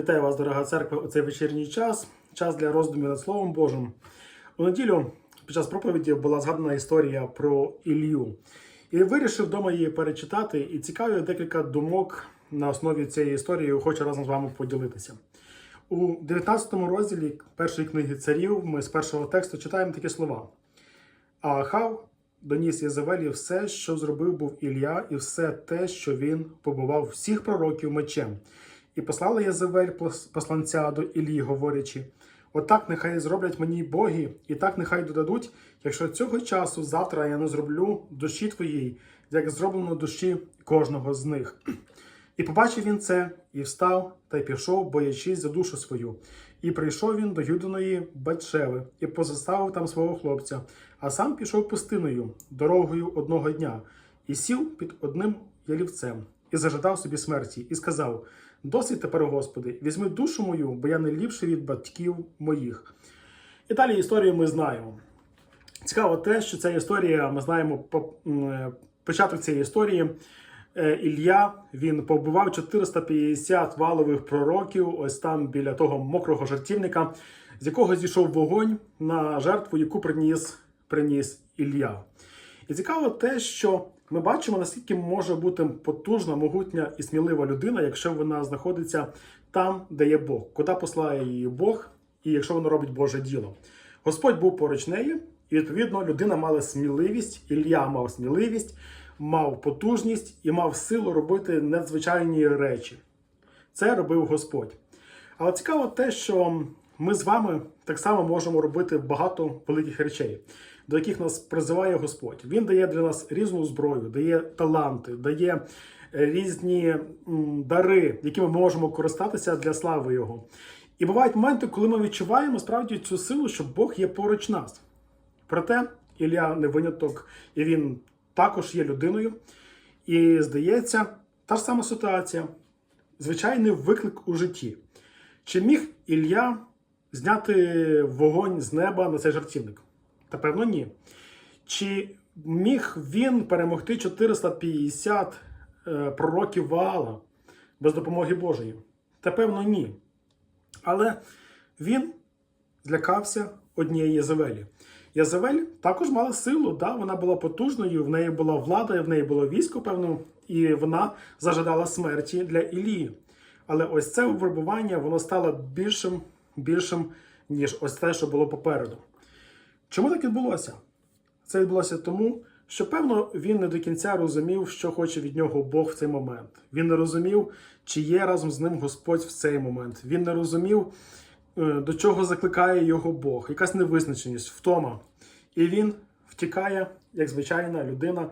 Вітаю вас, дорога церква, у цей вечірній час, час для роздумів над Словом Божим. У неділю під час проповіді була згадана історія про Ілью. І вирішив вдома її перечитати, і цікаві декілька думок на основі цієї історії хочу разом з вами поділитися. У 19 розділі першої книги царів ми з першого тексту читаємо такі слова. Ахав доніс Єзавелі все, що зробив був Ілля, і все те, що він побував всіх пророків мечем. І послала Єзавель пос- посланця до Іллі, говорячи: Отак нехай зроблять мені боги, і так нехай додадуть, якщо цього часу завтра я не зроблю душі твоїй, як зроблено душі кожного з них. І побачив він це, і встав, та й пішов, боячись за душу свою. І прийшов він до Юдиної Батшеви, і позаставив там свого хлопця, а сам пішов пустиною, дорогою одного дня, і сів під одним ялівцем, і зажадав собі смерті, і сказав: Досить тепер, Господи, візьми душу мою, бо я не ліпший від батьків моїх. І далі історію ми знаємо. Цікаво те, що ця історія, ми знаємо е, початок цієї історії. Е, Ілля він побивав 450 валових пророків, ось там біля того мокрого жартівника, з якого зійшов вогонь на жертву, яку приніс, приніс Ілля. І цікаво те, що ми бачимо, наскільки може бути потужна, могутня і смілива людина, якщо вона знаходиться там, де є Бог, куди послає її Бог, і якщо вона робить Боже діло. Господь був поруч нею, і відповідно людина мала сміливість, Ілля мав сміливість, мав потужність і мав силу робити надзвичайні речі. Це робив Господь. Але цікаво те, що ми з вами так само можемо робити багато великих речей, до яких нас призиває Господь. Він дає для нас різну зброю, дає таланти, дає е, різні дари, якими ми можемо користатися для слави Його. І бувають моменти, коли ми відчуваємо справді цю силу, що Бог є поруч нас. Проте Ілля не виняток, і він також є людиною. І здається, та ж сама ситуація, звичайний виклик у житті. Чи міг Ілля зняти вогонь з неба на цей жартівник? Та певно, ні. Чи міг він перемогти 450 е, пророків Ваала без допомоги Божої? Та певно, ні. Але він злякався однієї Єзавелі. Єзавель також мала силу, да? вона була потужною, в неї була влада, в неї було військо, певно, і вона зажадала смерті для Ілії. Але ось це випробування воно стало більшим, більшим, ніж ось те, що було попереду. Чому так відбулося? Це відбулося тому, що, певно, він не до кінця розумів, що хоче від нього Бог в цей момент. Він не розумів, чи є разом з ним Господь в цей момент. Він не розумів, е, до чого закликає його Бог, якась невизначеність, втома. І він втікає, як звичайна людина,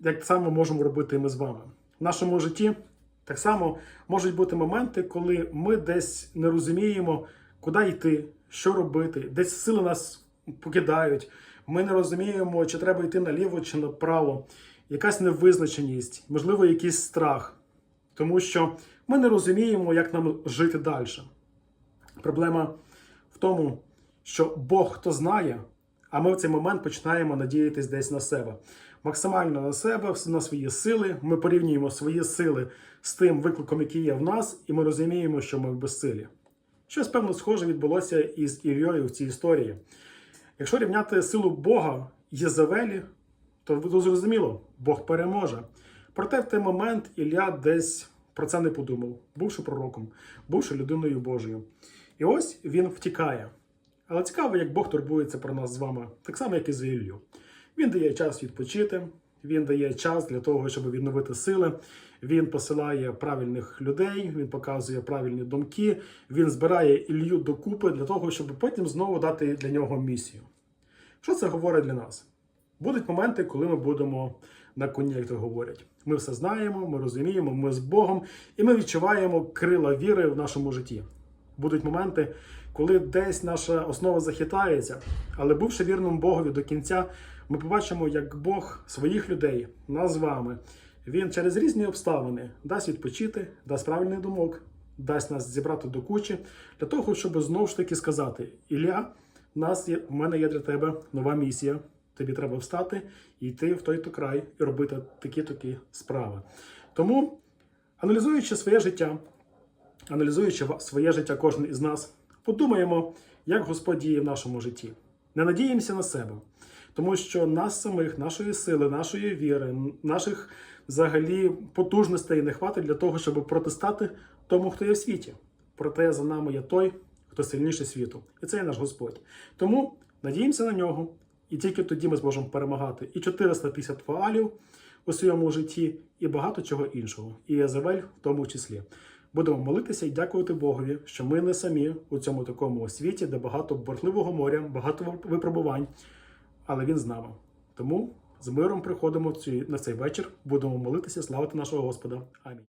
як само можемо робити ми з вами. В нашому житті так само можуть бути моменти, коли ми десь не розуміємо, куди йти, що робити, десь сили нас покидають. Ми не розуміємо, чи треба йти наліво чи направо. Якась невизначеність, можливо, якийсь страх, тому що ми не розуміємо, як нам жити далі. Проблема в тому, що Бог то знає, а ми в цей момент починаємо надіятись десь на себе. Максимально на себе, на свої сили. Ми порівнюємо свої сили з тим викликом, який є в нас, і ми розуміємо, що ми в безсилі. Щось певно схоже відбулося із Ільйою в цій історії. Якщо рівняти силу Бога Єзавелі, то зрозуміло, Бог переможе. Проте в той момент Ілля десь про це не подумав, бувши пророком, бувши людиною Божою. І ось він втікає. Але цікаво, як Бог турбується про нас з вами, так само, як і за Іллю. Він дає час відпочити, він дає час для того, щоб відновити сили. Він посилає правильних людей, він показує правильні думки, він збирає Ілью докупи для того, щоб потім знову дати для нього місію. Що це говорить для нас? Будуть моменти, коли ми будемо на коні, як то говорять. Ми все знаємо, ми розуміємо, ми з Богом, і ми відчуваємо крила віри в нашому житті. Будуть моменти, коли десь наша основа захитається, але бувши вірним Богові до кінця, ми побачимо, як Бог своїх людей, нас з вами, він через різні обставини дасть відпочити, дасть правильний думок, дасть нас зібрати до кучі, для того, щоб знову ж таки сказати: Ілля, у нас є, у мене є для тебе нова місія. Тобі треба встати і йти в той-то край і робити такі-такі справи. Тому, аналізуючи своє життя, аналізуючи своє життя, кожен із нас, подумаємо, як Господь діє в нашому житті. Не надіємося на себе, тому що нас самих, нашої сили, нашої віри, наших взагалі потужностей не хватить для того, щоб протистати тому, хто є в світі. Проте за нами є той, хто сильніший світу, і це є наш Господь. Тому надіємося на нього, і тільки тоді ми зможемо перемагати і 450 фаалів у своєму житті, і багато чого іншого, і Єзавель в тому числі. Будемо молитися і дякувати Богові, що ми не самі у цьому такому світі, де багато бурхливого моря, багато випробувань, але він з нами. Тому з миром приходимо на цей вечір, будемо молитися, славити нашого Господа. Амінь.